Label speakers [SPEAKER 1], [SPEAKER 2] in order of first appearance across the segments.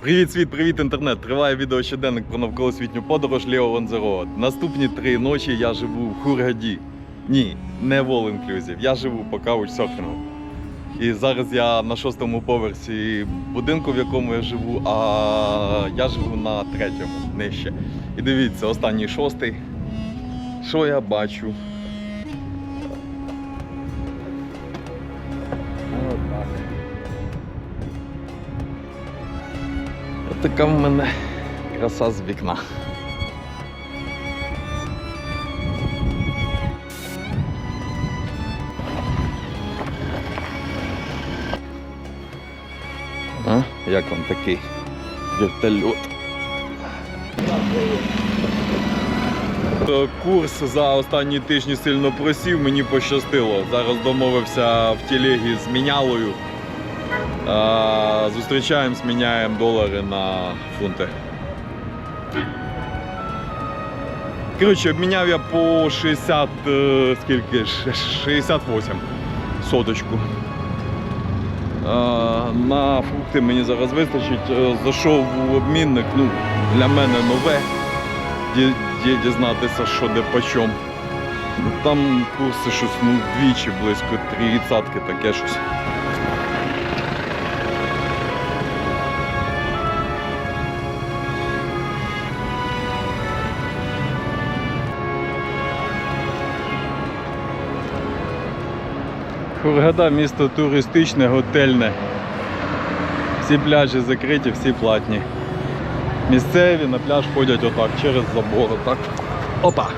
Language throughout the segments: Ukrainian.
[SPEAKER 1] Привіт, світ, привіт, інтернет! Триває відео щоденник про навколосвітню подорож Ліо Ланзероа. Наступні три ночі я живу в Хургаді. Ні, не в All Inclusive. Я живу по каучсерфінгу. І зараз я на шостому поверсі будинку, в якому я живу, а я живу на третьому нижче. І дивіться, останній шостий. Що я бачу? Така в мене краса з вікна. А? Як вам такий вертольот? Е, Курс за останні тижні сильно просів, мені пощастило. Зараз домовився в телегі з мінялою. А, Зустрічаємось, міняємо долари на фунти. Коротше, обміняв я по 60, е, скільки? 68 соточку. На фрукти мені зараз вистачить. Е, Зайшов в обмінник, ну, для мене нове. Ді- ді- Дізнатися, що де по чому. Там курси щось ну, вдвічі близько тридцятки таке щось. Хургада місто туристичне, готельне. Всі пляжі закриті, всі платні. Місцеві на пляж ходять отак, через забор, отак. Опа!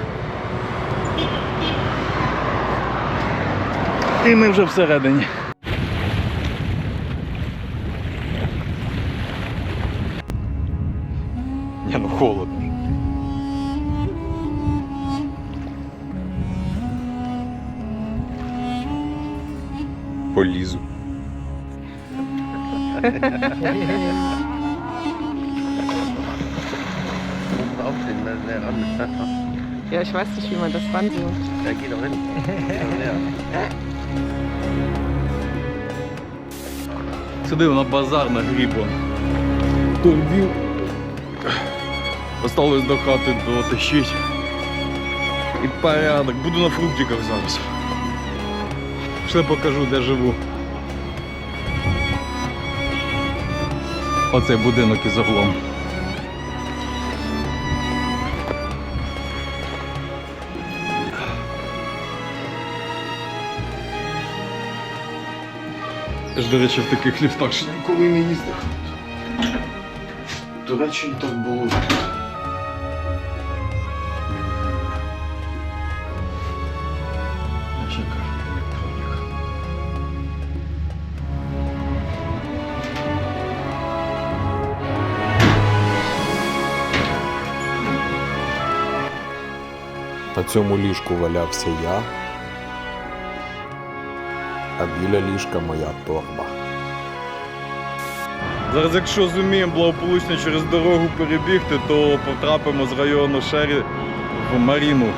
[SPEAKER 1] І ми вже всередині. Ні, ну холодно. Полізу.
[SPEAKER 2] Aufstehen, dann näher ran.
[SPEAKER 3] Ja, ich weiß nicht, wie man das ranzoomt.
[SPEAKER 2] Ja, geh doch hin. Näher.
[SPEAKER 1] Сидив на базар на грібон. Торбів. Осталось до хати дотащить. І порядок. Буду на фруктиках зараз. Ще покажу, де живу. Оцей будинок із оглом. Я ж, до речі, в таких ліфтах ще ніколи не їздив. До речі, так було.
[SPEAKER 4] На цьому ліжку валявся я, а біля ліжка моя торба.
[SPEAKER 1] Зараз, якщо зуміємо благополучно через дорогу перебігти, то потрапимо з району Шері в Маріну.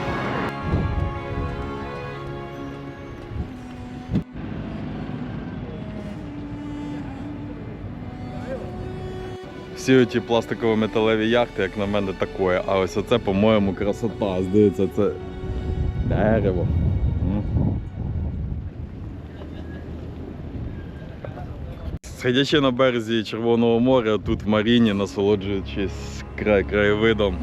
[SPEAKER 1] Всі оті пластиково-металеві яхти, як на мене, такое. А ось оце, по-моєму, красота. Здається, це дерево. М. Сидячи на березі Червоного моря, тут в Маріні, насолоджуючись край краєвидом,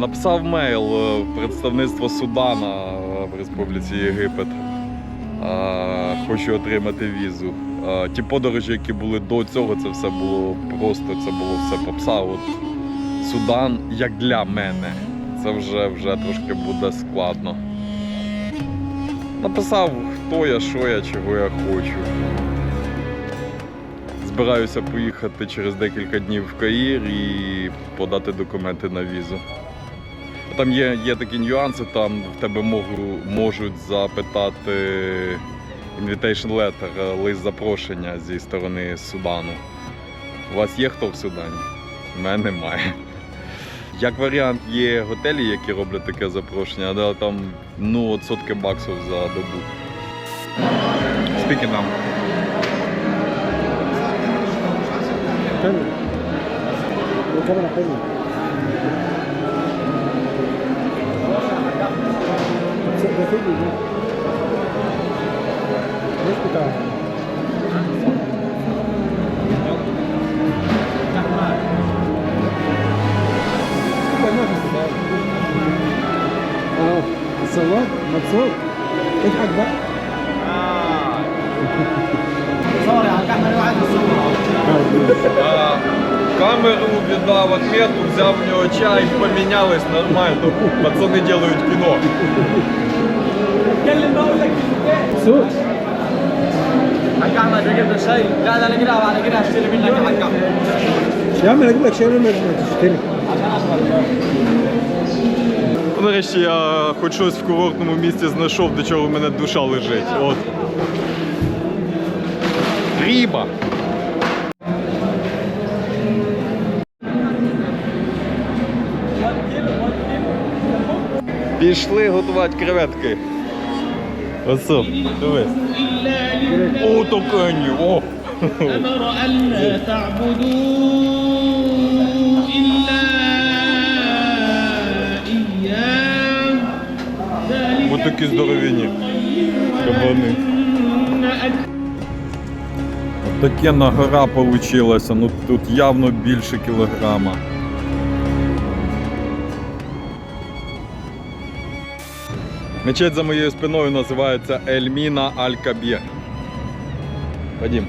[SPEAKER 1] написав мейл е, представництво Судана е, в Республіці Єгипет. Хочу отримати візу. Ті подорожі, які були до цього, це все було просто, це було все попса. От Судан, як для мене, це вже, вже трошки буде складно. Написав, хто я, що я, чого я хочу. Збираюся поїхати через декілька днів в Каїр і подати документи на візу. Там є, є такі нюанси, там в тебе можу, можуть запитати invitation letter, е, лист запрошення зі сторони Судану. У вас є хто в Судані? У мене немає. Як варіант, є готелі, які роблять таке запрошення, але там ну, от сотки баксів за добу. Скільки там?
[SPEAKER 5] Ten الكاميرا حلوه ده فيديو ده مش بتاع اه الصواب مبسوط اضحك بقى صور يا الكاميرا وعايز
[SPEAKER 1] Камеру віддав отметку, взяв у нього чай, помінялись нормально. Пацани роблять кіно.
[SPEAKER 5] مبسوط
[SPEAKER 6] لا لا انا كده انا كده اشتري منك يا حق احمد
[SPEAKER 5] يا عم انا اجيب لك شاي لما تشتري
[SPEAKER 1] Нарешті я хоч щось в курортному місці знайшов, до чого в мене душа лежить. От. Ріба. Пішли готувати креветки. Оцоп, дивись. О, токані, о.
[SPEAKER 7] Амара алла та'буду ілля ія.
[SPEAKER 1] Ось такі здоровіні кабани. Таке нагора получилася, ну тут явно більше кілограма. Мечеть за моєю спиною називається Ельміна Аль-Кабір. Ходім.